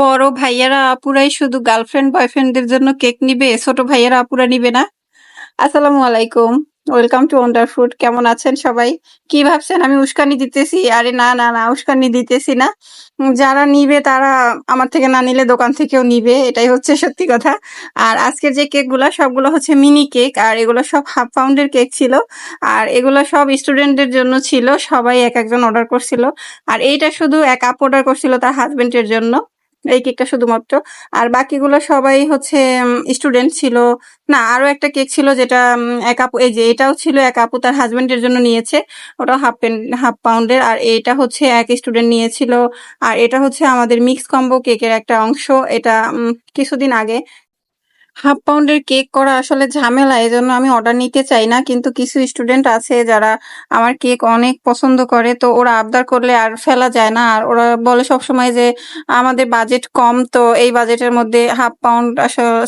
বড় ভাইয়ারা আপুরাই শুধু গার্লফ্রেন্ড বয়ফ্রেন্ডদের জন্য কেক নিবে, ছোট ভাইয়ারা আপুরা নিবে না। আসসালামু আলাইকুম ওয়েলকাম টু ওয়ান্ডার ফুড কেমন আছেন সবাই? কি ভাবছেন? আমি উস্কানি দিতেছি। আরে না না না, উস্কানি দিতেছি না। যারা নিবে তারা আমার থেকে না নিলে দোকান থেকেও নিবে, এটাই হচ্ছে সত্যি কথা। আর আজকের যে কেকগুলো সবগুলো হচ্ছে মিনি কেক আর এগুলো সব হাফ পাউন্ডের কেক ছিল। আর এগুলো সব স্টুডেন্টদের জন্য ছিল, সবাই এক একজন অর্ডার করছিল। আর এইটা শুধু এক আপ অর্ডার করছিল তার হাজবেন্ডের জন্য। এই কেকটা শুধুমাত্র। আর বাকিগুলো সবাই হচ্ছে স্টুডেন্ট ছিল। না, আরও একটা কেক ছিল যেটা এক আপু, এই যে এটাও ছিল, এক আপু তার হাজবেন্ডের জন্য নিয়েছে। ওটা হাফ হাফ পাউন্ডের আর এটা হচ্ছে এক স্টুডেন্ট নিয়েছিল। আর এটা হচ্ছে আমাদের মিক্স কম্বো কেকের একটা অংশ। এটা কিছুদিন আগে হাফ পাউন্ডের কেক করা আসলে ঝামেলা, এজন্য আমি অর্ডার নিতে চাই না। কিন্তু কিছু স্টুডেন্ট আছে যারা আমার কেক অনেক পছন্দ করে, তো ওরা আবদার করলে আর ফেলা যায় না। আর ওরা বলে সবসময় যে, আমাদের বাজেট কম, তো এই বাজেটের মধ্যে হাফ পাউন্ড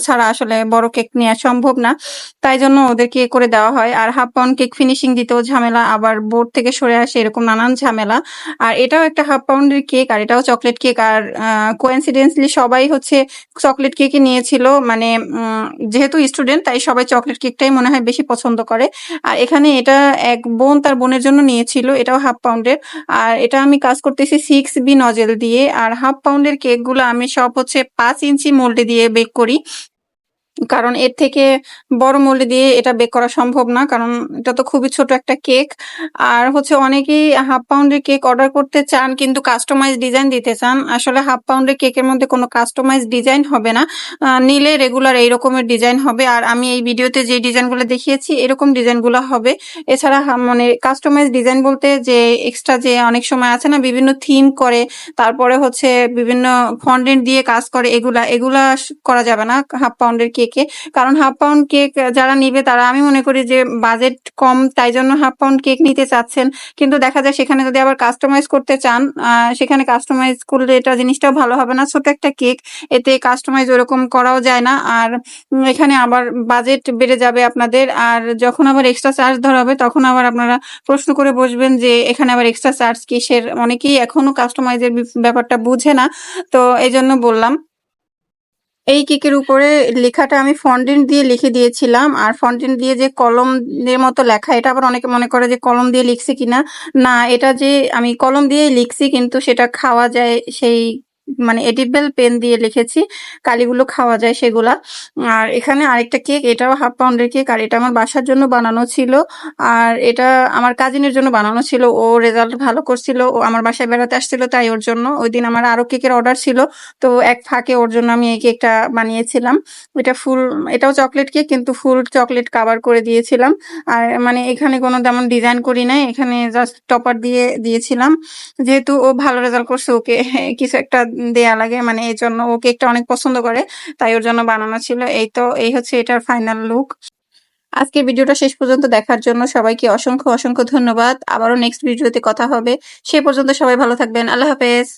ছাড়া আসলে বড় কেক নেওয়া সম্ভব না। তাই জন্য ওদেরকে করে দেওয়া হয়। আর হাফ পাউন্ড কেক ফিনিশিং দিতেও ঝামেলা, আবার বোর্ড থেকে সরে আসে এরকম নানান ঝামেলা। আর এটাও একটা হাফ পাউন্ডের কেক, আর এটাও চকলেট কেক। আর কোয়েন্সিডেন্সলি সবাই হচ্ছে চকলেট কেকই নিয়েছিল। মানে যেহেতু স্টুডেন্ট তাই সবাই চকলেট কেকটাই মনে হয় বেশি পছন্দ করে। আর এখানে এটা এক বোন তার বোনের জন্য নিয়েছিল, এটাও হাফ পাউন্ডের আর এটা আমি কাজ করতেছি সিক্স বি নজেল দিয়ে। আর হাফ পাউন্ডের কেকগুলো আমি সব হচ্ছে পাঁচ ইঞ্চি মোল্ডে দিয়ে বেক করি। কারণ এর থেকে বড় মোল্ডে দিয়ে এটা বেক করা সম্ভব না, কারণ এটা তো খুবই ছোট একটা কেক আর হচ্ছে অনেকেই হাফ পাউন্ডের কেক অর্ডার করতে চান কিন্তু কাস্টমাইজ ডিজাইন দিতে চান। আসলে হাফ পাউন্ডের কেকের মধ্যে কোনো কাস্টমাইজ ডিজাইন হবে না। নিলে রেগুলার এই রকমের ডিজাইন হবে। আর আমি এই ভিডিওতে যে ডিজাইনগুলো দেখিয়েছি, এরকম ডিজাইনগুলো হবে। এছাড়া মানে কাস্টমাইজ ডিজাইন বলতে যে এক্সট্রা যে অনেক সময় আছে না, বিভিন্ন থিম করে, তারপরে হচ্ছে বিভিন্ন ফন্ডেন্ট দিয়ে কাজ করে, এগুলা এগুলা করা যাবে না। হাফ পাউন্ডের কেকে কারণ হাফ পাউন্ড কেক যারা নিবে তারা, আমি মনে করি যে বাজেট কম, তাই জন্য হাফ পাউন্ড কেক নিতে চাচ্ছেন। কিন্তু দেখা যায় সেখানে যদি আবার কাস্টমাইজ করতে চান সেখানে কাস্টমাইজ করলে এটা জিনিসটাও ভালো হবে না। ছোট একটা কেক এতে কাস্টমাইজ ওরকম করাও যায় না। আর এখানে আবার বাজেট বেড়ে যাবে আপনাদের। আর যখন আবার এক্সট্রা চার্জ ধরা হবে, তখন আবার আপনারা প্রশ্ন করে বসবেন যে এখানে আবার এক্সট্রা চার্জ কিসের? অনেকেই এখনও কাস্টমাইজের ব্যাপারটা বুঝে না। তো এই জন্য বললাম। এই কেকের উপরে লেখাটা আমি ফন্ডেন্ট দিয়ে লিখে দিয়েছিলাম। আর ফন্ডেন্ট দিয়ে যে কলম কলমের মতো লেখা, এটা আবার অনেকে মনে করে যে কলম দিয়ে লিখছি কিনা। না, এটা যে আমি কলম দিয়ে লিখছি, কিন্তু সেটা খাওয়া যায় সেই মানে এডিবল পেন দিয়ে লিখেছি, কালিগুলো খাওয়া যায় সেগুলা। আর এখানে আরেকটা কেক, এটাও হাফ পাউন্ডের কেক, আর এটা আমার বাসার জন্য বানানো ছিল। আর এটা আমার কাজিনের জন্য বানানো ছিল, ও রেজাল্ট ভালো করছিল, ও আমার বাসায় বেড়াতে আসছিল তাই ওর জন্য। ওই দিন আমার আরও কেকের অর্ডার ছিল, তো এক ফাঁকে ওর জন্য আমি এই কেকটা বানিয়েছিলাম। এটা ফুল, এটাও চকলেট কেক, কিন্তু ফুল চকলেট কাভার করে দিয়েছিলাম। আর মানে এখানে কোনো তেমন ডিজাইন করি নাই, এখানে জাস্ট টপার দিয়ে দিয়েছিলাম। যেহেতু ও ভালো রেজাল্ট করছে, ওকে কিছু একটা দেয়া লাগে। মানে এই জন্য ও কেকটা অনেক পছন্দ করে, তাই ওর জন্য বানানো ছিল। এই তো, এই হচ্ছে এটার ফাইনাল লুক আজকের ভিডিওটা শেষ পর্যন্ত দেখার জন্য সবাইকে অসংখ্য অসংখ্য ধন্যবাদ। আবারও নেক্সট ভিডিওতে কথা হবে। সে পর্যন্ত সবাই ভালো থাকবেন। আল্লাহ হাফেজ।